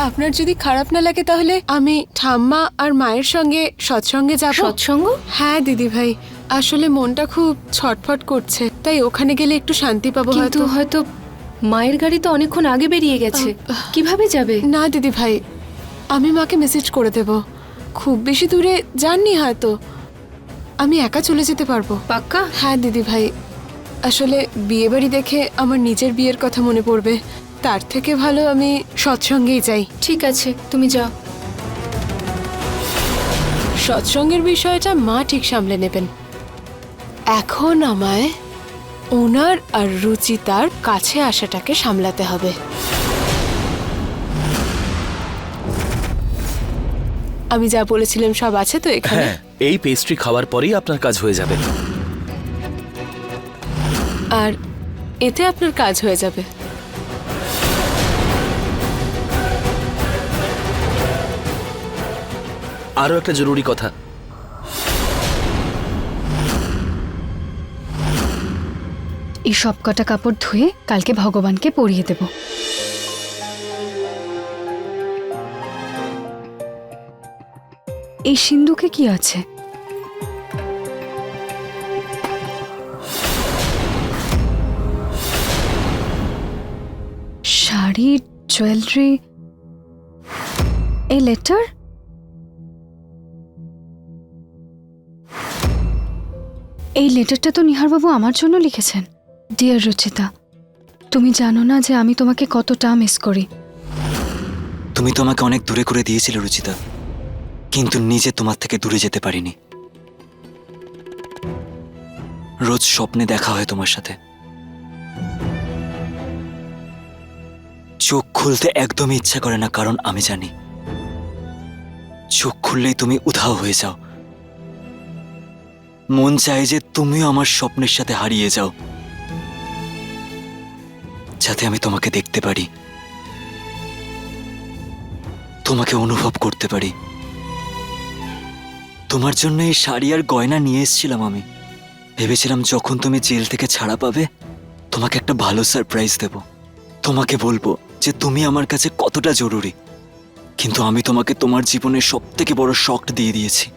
আপনার যদি খারাপ না লাগে তাহলে আমি ঠাম্মা আর মায়ের সঙ্গে সৎসঙ্গে যাব। সৎসঙ্গ? হ্যাঁ দিদি ভাই। আসলে মনটা খুব ছটফট করছে। তাই ওখানে গেলে একটু শান্তি পাবো হয়তো। হয়তো মায়ের গাড়ি তো অনেকক্ষণ আগে বেরিয়ে গেছে। কীভাবে যাবে? না দিদি ভাই। আমি মাকে মেসেজ করে দেব। খুব বেশি দূরে যাননি হয়তো। আমি একা চলে যেতে পারব। পাক্কা? হ্যাঁ দিদি ভাই। আসলে বিয়ে বাড়ি দেখে আমার নিজের বিয়ের কথা মনে পড়বে। তার থেকে ভালো আমি সৎসঙ্গেই যাই। ঠিক আছে তুমি যাও। সৎসঙ্গের বিষয়টা মা ঠিক সামলে নেবেন। এখন আমায় ওনার আর রুচিতার কাছে আসাটাকে সামলাতে হবে। আমি যা বলেছিলাম সব আছে তো এখানে? হ্যাঁ এই পেস্ট্রি খাওয়ার পরেই আপনার কাজ হয়ে যাবে। আর এতে আপনার কাজ হয়ে যাবে। আরও একটা জরুরি কথা। এই সব কটা কাপড় ধুয়ে কালকে ভগবানকে পরিয়ে দেব। এই সিন্ধুকে কি আছে? শাড়ি, জুয়েলারি, এই লেটার? এই লেটারটা তো নিহারবাবু আমার জন্য লিখেছেন। ডিয়ার রচিতা, তুমি জানো না যে আমি তোমাকে কতটা মিস করি। তুমি তোমাকে অনেক দূরে করে দিয়েছিলে রুচিতা, কিন্তু নিজে তোমার থেকে দূরে যেতে পারিনি। রোজ স্বপ্নে দেখা হয় তোমার সাথে। চোখ খুলতে একদমই ইচ্ছা করে না, কারণ আমি জানি। চোখ খুললেই তুমি উধাও হয়ে যাও। মন চায় যে তুমিও আমার স্বপ্নের সাথে হারিয়ে যাও। যাতে আমি তোমাকে দেখতে পারি। তোমাকে অনুভব করতে পারি। তোমার জন্য এই শাড়ি আর গয়না নিয়ে এসেছিলাম আমি। ভেবেছিলাম যখন তুমি জেল থেকে ছাড়া পাবে, তোমাকে একটা ভালো সারপ্রাইজ দেব। তোমাকে বলব যে তুমি আমার কাছে কতটা জরুরি। কিন্তু আমি তোমাকে তোমার জীবনের সব থেকে বড় শখ দিয়ে দিয়েছি।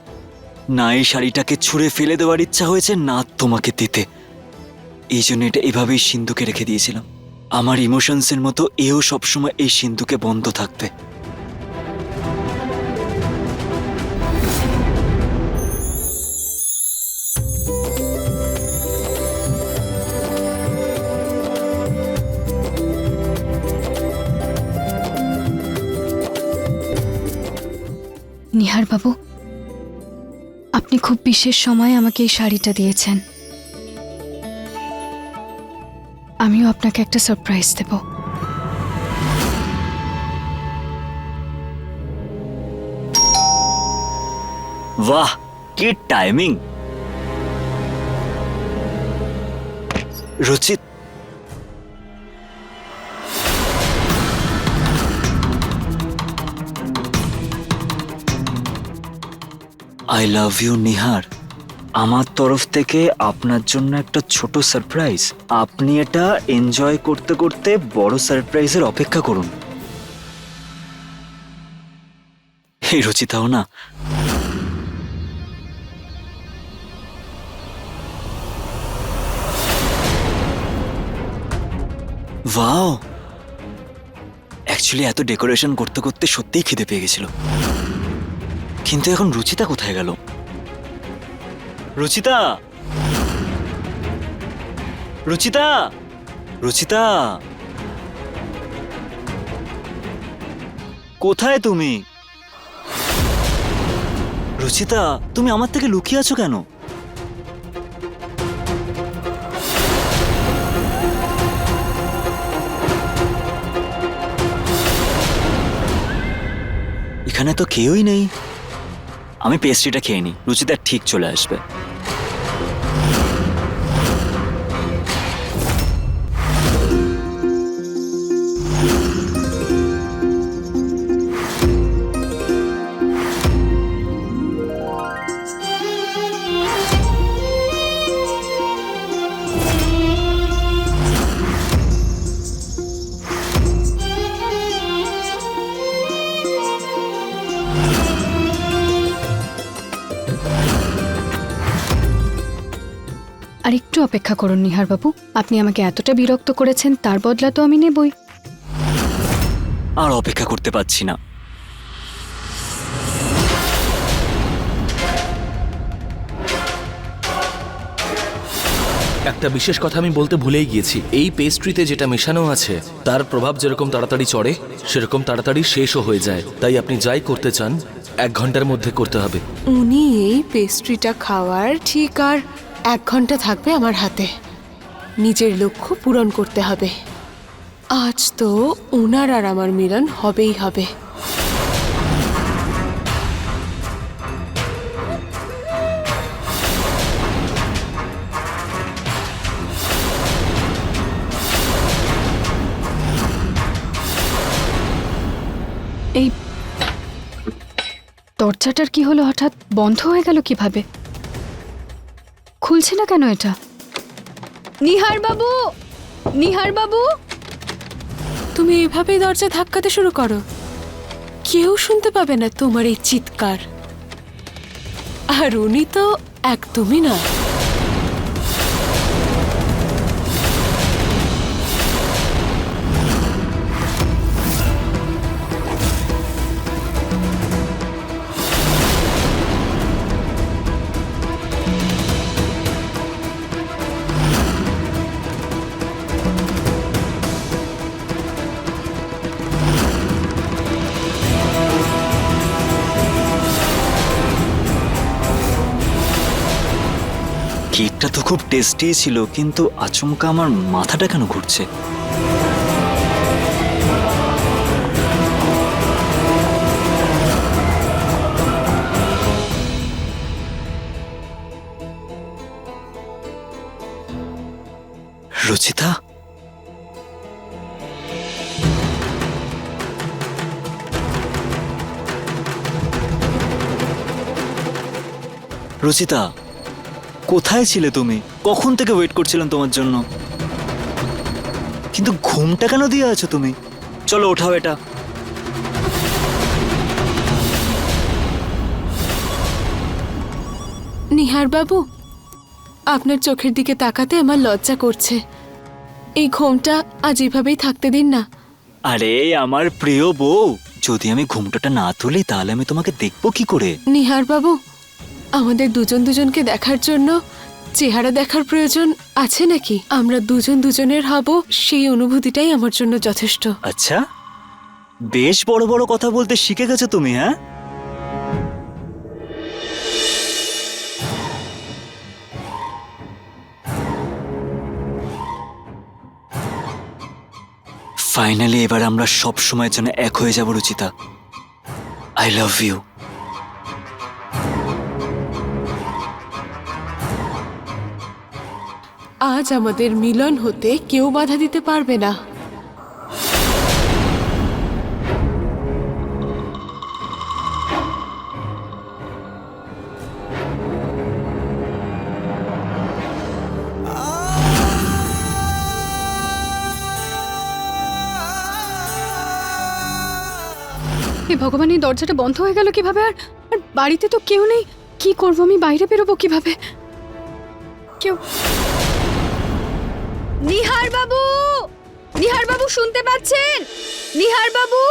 না, এই শাড়িটাকে ছুঁড়ে ফেলে দেওয়ার ইচ্ছা হয়েছে, না তোমাকে দিতে। এই জন্য এটা এভাবেই সিন্ধুকে রেখে দিয়েছিলাম। আমার ইমোশনসের মতো এও সবসময় এই সিন্ধুকে বন্ধ থাকবে নিহার বাবু আপনি খুব বিশেষ সময় আমাকে এই শাড়িটা দিয়েছেন। আমিও আপনাকে একটা সারপ্রাইজ দেব। বাহ কি টাইমিং রচিত। আই লাভ ইউ নিহার আমার তরফ থেকে আপনার জন্য একটা ছোট সারপ্রাইজ আপনি এটা এনজয় করতে করতে বড় সারপ্রাইজের অপেক্ষা করুন। এই রচিতাও না। অ্যাকচুয়ালি এত ডেকোরেশন করতে করতে সত্যিই খিদে পেয়ে গেছিল। কিন্তু এখন রুচিতা কোথায় গেল? রুচিতা! রুচিতা! রুচিতা! কোথায় তুমি? রুচিতা, তুমি আমার থেকে লুকিয়ে আছো কেন? এখানে তো কেউই নেই। আমি পেস্ট্রিটা খেয়ে নিই। রুচিতা ঠিক চলে আসবে। অপেক্ষা করুন নিহারবাবু। আপনি আমাকে এতটা বিরক্ত করেছেন তার বদলা তো আমি নেবই। আর অপেক্ষা করতে পারছি না। একটা বিশেষ কথা আমি বলতে ভুলেই গিয়েছি। এই পেস্ট্রিতে যেটা মেশানো আছে তার প্রভাব যেরকম তাড়াতাড়ি চড়ে সেরকম তাড়াতাড়ি শেষও হয়ে যায়। তাই আপনি যাই করতে চান এক ঘণ্টার মধ্যে করতে হবে। উনি এই পেস্ট্রিটা খাওয়ার ঠিক আর এক ঘণ্টা থাকবে আমার হাতে। নিজের লক্ষ্য পূরণ করতে হবে। আজ তো ওনার আর আমার মিলন হবেই হবে। এই দরজাটার কি হলো হঠাৎ বন্ধ হয়ে গেল কীভাবে? খুলছে না কেন এটা? নিহার বাবু নিহার বাবু তুমি এভাবেই দরজা ধাক্কাতে শুরু করো। কেউ শুনতে পাবে না তোমার এই চিৎকার। আর উনি তো একদমই না কেকটা তো খুব টেস্টি ছিল কিন্তু আচমকা আমার মাথাটা কেন ঘুরছে? রচিতা? রচিতা? কোথায় ছিলে তুমি? কখন থেকে ওয়েট করছিলাম তোমার জন্য? কিন্তু ঘুমটা কেন দিয়ে আছো তুমি? চলো ওঠাও এটা। নিহার বাবু আপনার চোখের দিকে তাকাতে আমার লজ্জা করছে। এই ঘোমটা আজ এভাবেই থাকতে দিন না। আরে আমার প্রিয় বউ যদি আমি ঘুমটাটা না তুলি তাহলে আমি তোমাকে দেখব কি করে? নিহার বাবু আমাদের দুজন দুজনকে দেখার জন্য চেহারা দেখার প্রয়োজন আছে নাকি? আমরা দুজন দুজনের হব, সেই অনুভূতিটাই আমার জন্য যথেষ্ট। আচ্ছা। বেশ বড় বড় কথা বলতে শিখে গেছো তুমি হ্যাঁ? ফাইনালি এবার আমরা সব সময়ের জন্য এক হয়ে যাব, রুচিতা। আই লাভ ইউ আজ আমাদের মিলন হতে কেউ বাধা দিতে পারবে না। ভগবান, এই দরজাটা বন্ধ হয়ে গেল কীভাবে? আর বাড়িতে তো কেউ নেই। কি করব আমি? বাইরে বেরোবো কীভাবে? কেউ নিহার বাবু নিহার বাবু শুনতে পাচ্ছেন? নিহার বাবু